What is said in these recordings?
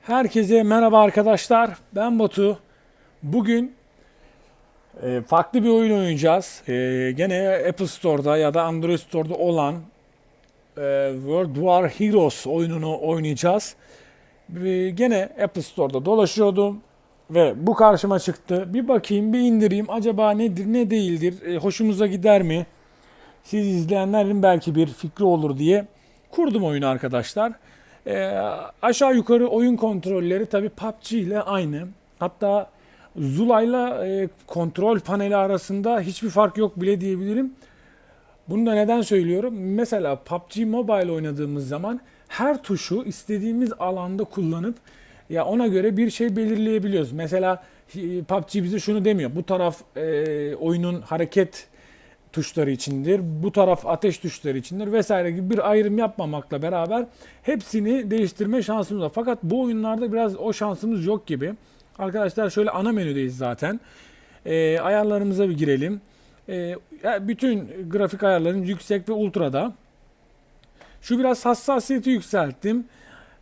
Herkese merhaba arkadaşlar. Ben Batu. Bugün e, farklı bir oyun oynayacağız. E, gene Apple Store'da ya da Android Store'da olan e, World War Heroes oyununu oynayacağız. E, gene Apple Store'da dolaşıyordum ve bu karşıma çıktı. Bir bakayım, bir indireyim. Acaba nedir, ne değildir? E, hoşumuza gider mi? Siz izleyenlerin belki bir fikri olur diye kurdum oyunu arkadaşlar. E, aşağı yukarı oyun kontrolleri tabi PUBG ile aynı. Hatta Zula'yla e, kontrol paneli arasında hiçbir fark yok bile diyebilirim. Bunu da neden söylüyorum? Mesela PUBG Mobile oynadığımız zaman her tuşu istediğimiz alanda kullanıp ya ona göre bir şey belirleyebiliyoruz. Mesela e, PUBG bize şunu demiyor. Bu taraf e, oyunun hareket tuşları içindir. Bu taraf ateş tuşları içindir vesaire gibi bir ayrım yapmamakla beraber hepsini değiştirme şansımız var. Fakat bu oyunlarda biraz o şansımız yok gibi. Arkadaşlar şöyle ana menüdeyiz zaten. Ee, ayarlarımıza bir girelim. Ee, bütün grafik ayarlarım yüksek ve ultrada. Şu biraz hassasiyeti yükselttim.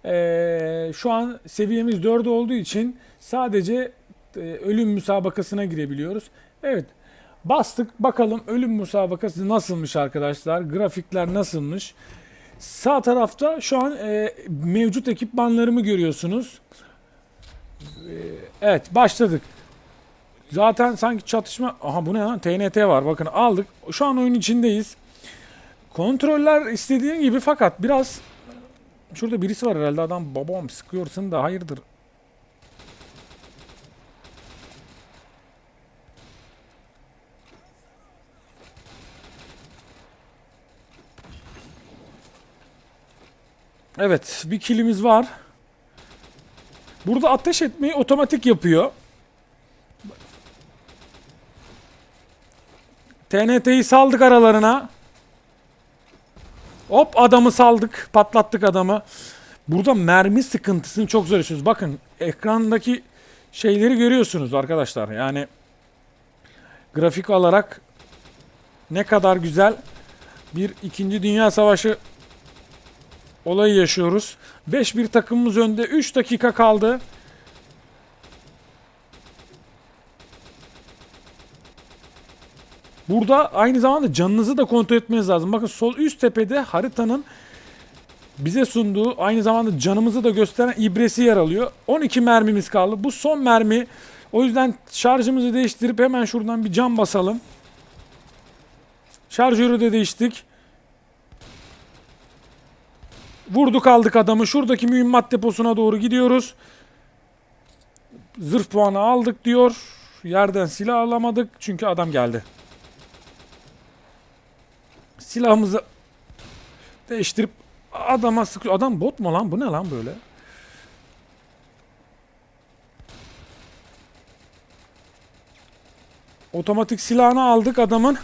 Ee, şu an seviyemiz 4 olduğu için sadece e, ölüm müsabakasına girebiliyoruz. Evet Bastık bakalım ölüm müsabakası nasılmış arkadaşlar. Grafikler nasılmış. Sağ tarafta şu an e, mevcut ekipmanlarımı görüyorsunuz. E, evet başladık. Zaten sanki çatışma... Aha bu ne lan? TNT var. Bakın aldık. Şu an oyun içindeyiz. Kontroller istediğim gibi fakat biraz... Şurada birisi var herhalde adam babam sıkıyorsun da hayırdır. Evet bir kilimiz var. Burada ateş etmeyi otomatik yapıyor. TNT'yi saldık aralarına. Hop adamı saldık. Patlattık adamı. Burada mermi sıkıntısını çok zor yaşıyoruz. Bakın ekrandaki şeyleri görüyorsunuz arkadaşlar. Yani grafik olarak ne kadar güzel bir 2. Dünya Savaşı olayı yaşıyoruz. 5-1 takımımız önde. 3 dakika kaldı. Burada aynı zamanda canınızı da kontrol etmeniz lazım. Bakın sol üst tepede haritanın bize sunduğu aynı zamanda canımızı da gösteren ibresi yer alıyor. 12 mermimiz kaldı. Bu son mermi. O yüzden şarjımızı değiştirip hemen şuradan bir cam basalım. Şarjörü de değiştik. Vurduk aldık adamı. Şuradaki mühimmat deposuna doğru gidiyoruz. Zırh puanı aldık diyor. Yerden silah alamadık çünkü adam geldi. Silahımızı değiştirip adama sıkıyor. Adam bot mu lan? Bu ne lan böyle? Otomatik silahını aldık adamın.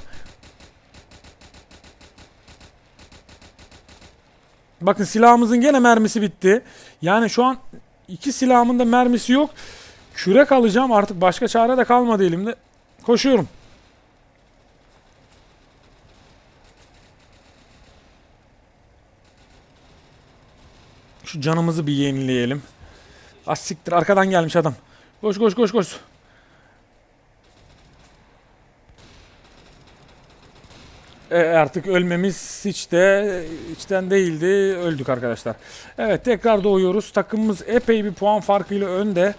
Bakın silahımızın gene mermisi bitti. Yani şu an iki silahımın da mermisi yok. Kürek alacağım artık başka çare de kalmadı elimde. Koşuyorum. Şu canımızı bir yenileyelim. Az siktir arkadan gelmiş adam. Koş koş koş koş. E, artık ölmemiz hiç de içten değildi. Öldük arkadaşlar. Evet tekrar doğuyoruz. Takımımız epey bir puan farkıyla önde.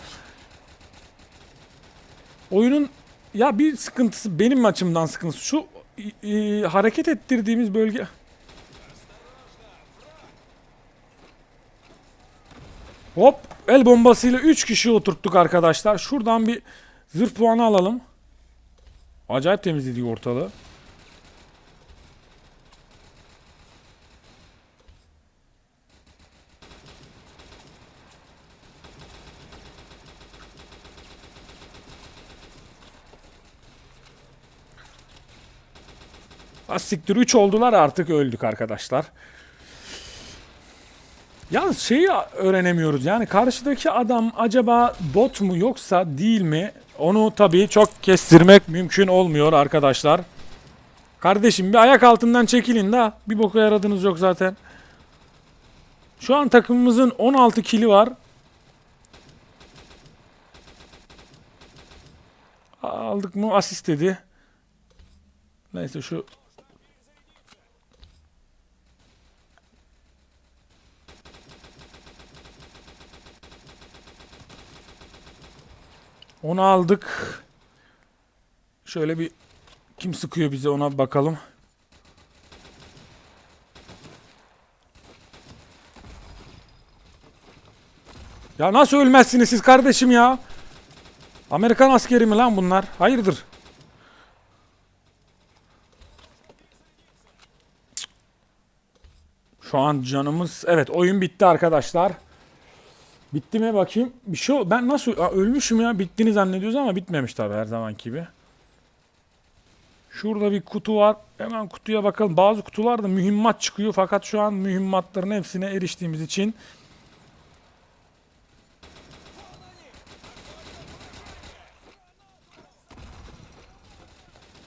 Oyunun ya bir sıkıntısı benim açımdan sıkıntısı. Şu e, hareket ettirdiğimiz bölge... Hop el bombasıyla 3 kişi oturttuk arkadaşlar. Şuradan bir zırh puanı alalım. Acayip temizledi ortalığı. Asiktir 3 oldular artık öldük arkadaşlar. Yalnız şeyi öğrenemiyoruz yani karşıdaki adam acaba bot mu yoksa değil mi? Onu tabii çok kestirmek mümkün olmuyor arkadaşlar. Kardeşim bir ayak altından çekilin da bir boka yaradınız yok zaten. Şu an takımımızın 16 kili var. Aldık mı asist dedi. Neyse şu Onu aldık. Şöyle bir kim sıkıyor bize ona bakalım. Ya nasıl ölmezsiniz siz kardeşim ya? Amerikan askeri mi lan bunlar? Hayırdır? Şu an canımız... Evet oyun bitti arkadaşlar. Bitti mi bakayım? Bir şey ol- ben nasıl Aa, ölmüşüm ya bittiğini zannediyoruz ama bitmemiş tabii her zamanki gibi. Şurada bir kutu var. Hemen kutuya bakalım. Bazı kutularda mühimmat çıkıyor fakat şu an mühimmatların hepsine eriştiğimiz için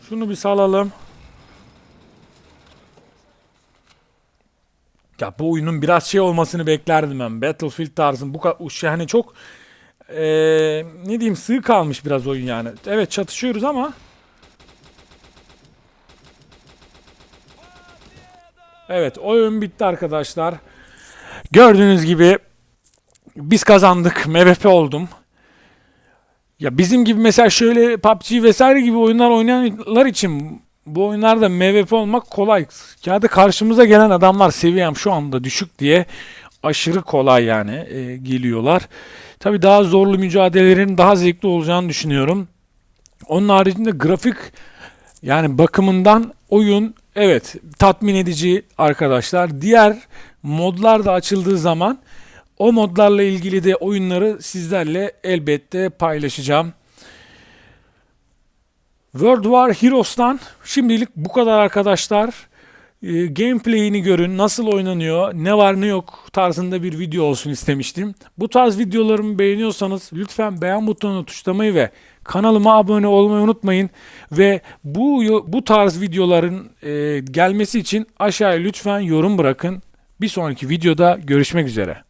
Şunu bir salalım. Ya bu oyunun biraz şey olmasını beklerdim ben. Battlefield tarzın bu yani çok eee, ne diyeyim sığ kalmış biraz oyun yani. Evet çatışıyoruz ama Evet oyun bitti arkadaşlar. Gördüğünüz gibi biz kazandık. MVP oldum. Ya bizim gibi mesela şöyle PUBG vesaire gibi oyunlar oynayanlar için bu oyunlarda MVP olmak kolay. Da karşımıza gelen adamlar seviyem şu anda düşük diye aşırı kolay yani e, geliyorlar. Tabii daha zorlu mücadelelerin daha zevkli olacağını düşünüyorum. Onun haricinde grafik yani bakımından oyun evet tatmin edici arkadaşlar. Diğer modlar da açıldığı zaman o modlarla ilgili de oyunları sizlerle elbette paylaşacağım. World War Heroes'tan şimdilik bu kadar arkadaşlar. Ee, gameplay'ini görün, nasıl oynanıyor, ne var ne yok tarzında bir video olsun istemiştim. Bu tarz videolarımı beğeniyorsanız lütfen beğen butonunu tuşlamayı ve kanalıma abone olmayı unutmayın. Ve bu bu tarz videoların e, gelmesi için aşağıya lütfen yorum bırakın. Bir sonraki videoda görüşmek üzere.